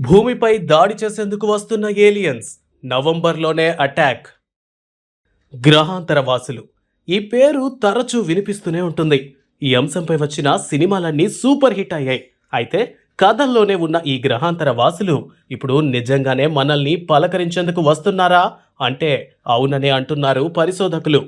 భూమిపై దాడి చేసేందుకు వస్తున్న ఏలియన్స్ నవంబర్లోనే అటాక్ గ్రహాంతర వాసులు ఈ పేరు తరచూ వినిపిస్తూనే ఉంటుంది. ఈ అంశంపై వచ్చిన సినిమాలన్నీ సూపర్ హిట్ అయ్యాయి. అయితే కథల్లోనే ఉన్న ఈ గ్రహాంతర వాసులు ఇప్పుడు నిజంగానే మనల్ని పలకరించేందుకు వస్తున్నారా? అంటే అవుననే అంటున్నారు పరిశోధకులు.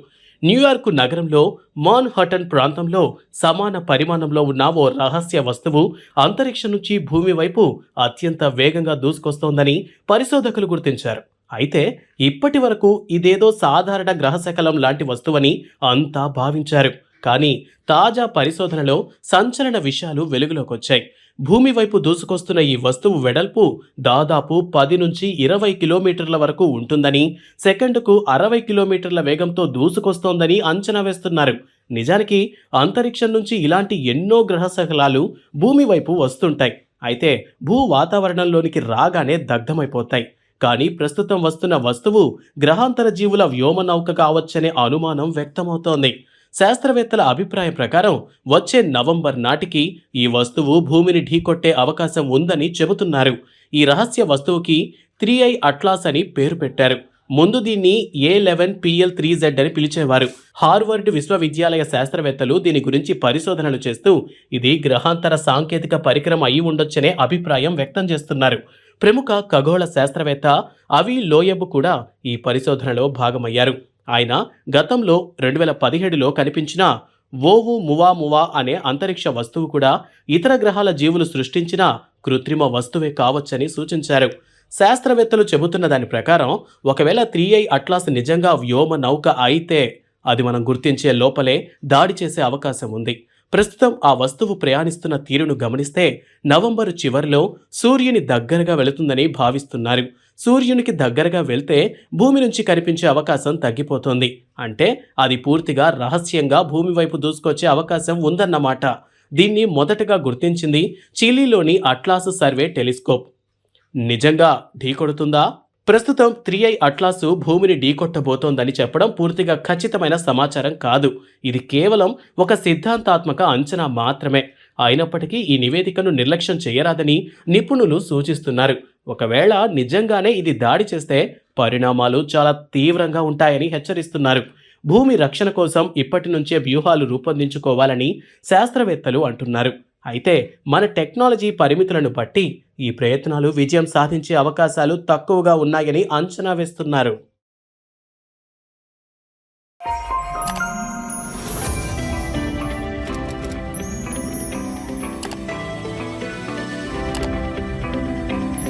న్యూయార్క్ నగరంలో మాన్ హటన్ ప్రాంతంలో సమాన పరిమాణంలో ఉన్న ఓ రహస్య వస్తువు అంతరిక్షం నుంచి భూమి వైపు అత్యంత వేగంగా దూసుకొస్తోందని పరిశోధకులు గుర్తించారు. అయితే ఇప్పటి వరకు ఇదేదో సాధారణ గ్రహశకలం లాంటి వస్తువని అంతా భావించారు. కానీ తాజా పరిశోధనలో సంచలన విషయాలు వెలుగులోకొచ్చాయి. భూమి వైపు దూసుకొస్తున్న ఈ వస్తువు వెడల్పు దాదాపు పది నుంచి ఇరవై కిలోమీటర్ల వరకు ఉంటుందని సెకండుకు అరవై కిలోమీటర్ల వేగంతో దూసుకొస్తోందని అంచనా వేస్తున్నారు. నిజానికి అంతరిక్షం నుంచి ఇలాంటి ఎన్నో గ్రహశకలాలు భూమి వైపు వస్తుంటాయి. అయితే భూ వాతావరణంలోనికి రాగానే దగ్ధమైపోతాయి. కానీ ప్రస్తుతం వస్తున్న వస్తువు గ్రహాంతర జీవుల వ్యోమనౌక కావచ్చనే అనుమానం వ్యక్తమవుతోంది. శాస్త్రవేత్తల అభిప్రాయం ప్రకారం వచ్చే నవంబర్ నాటికి ఈ వస్తువు భూమిని ఢీకొట్టే అవకాశం ఉందని చెబుతున్నారు. ఈ రహస్య వస్తువుకి త్రీ ఐ అట్లాస్ అని పేరు పెట్టారు. ముందు దీన్ని A eleven P L three Z అని పిలిచేవారు. హార్వర్డ్ విశ్వవిద్యాలయ శాస్త్రవేత్తలు దీని గురించి పరిశోధనలు చేస్తూ ఇది గ్రహాంతర సాంకేతిక పరికరం అయి ఉండొచ్చనే అభిప్రాయం వ్యక్తం చేస్తున్నారు. ప్రముఖ ఖగోళ శాస్త్రవేత్త అవి లోయబ్ కూడా ఈ పరిశోధనలో భాగమయ్యారు. ఆయన గతంలో రెండు వేల పదిహేడులో కనిపించిన ఓవు మువా మువా అనే అంతరిక్ష వస్తువు కూడా ఇతర గ్రహాల జీవులు సృష్టించిన కృత్రిమ వస్తువే కావచ్చని సూచించారు. శాస్త్రవేత్తలు చెబుతున్న దాని ప్రకారం ఒకవేళ త్రీ ఐ అట్లాస్ నిజంగా వ్యోమ నౌక అయితే అది మనం గుర్తించే లోపలే దాడి చేసే అవకాశం ఉంది. ప్రస్తుతం ఆ వస్తువు ప్రయాణిస్తున్న తీరును గమనిస్తే నవంబరు చివరిలో సూర్యుని దగ్గరగా వెళుతుందని భావిస్తున్నారు. సూర్యునికి దగ్గరగా వెళ్తే భూమి నుంచి కనిపించే అవకాశం తగ్గిపోతుంది. అంటే అది పూర్తిగా రహస్యంగా భూమి వైపు దూసుకొచ్చే అవకాశం ఉందన్నమాట. దీన్ని మొదటగా గుర్తించింది చిలీలోని అట్లాస్ సర్వే టెలిస్కోప్. నిజంగా ఢీకొడుతుందా ప్రస్తుతం త్రీ ఐ అట్లాసు భూమిని ఢీకొట్టబోతోందని చెప్పడం పూర్తిగా ఖచ్చితమైన సమాచారం కాదు. ఇది కేవలం ఒక సిద్ధాంతాత్మక అంచనా మాత్రమే. అయినప్పటికీ ఈ నివేదికను నిర్లక్ష్యం చేయరాదని నిపుణులు సూచిస్తున్నారు. ఒకవేళ నిజంగానే ఇది దాడి చేస్తే పరిణామాలు చాలా తీవ్రంగా ఉంటాయని హెచ్చరిస్తున్నారు. భూమి రక్షణ కోసం ఇప్పటి నుంచే వ్యూహాలు రూపొందించుకోవాలని శాస్త్రవేత్తలు అంటున్నారు. అయితే మన టెక్నాలజీ పరిమితులను బట్టి ఈ ప్రయత్నాలు విజయం సాధించే అవకాశాలు తక్కువగా ఉన్నాయని అంచనా వేస్తున్నారు.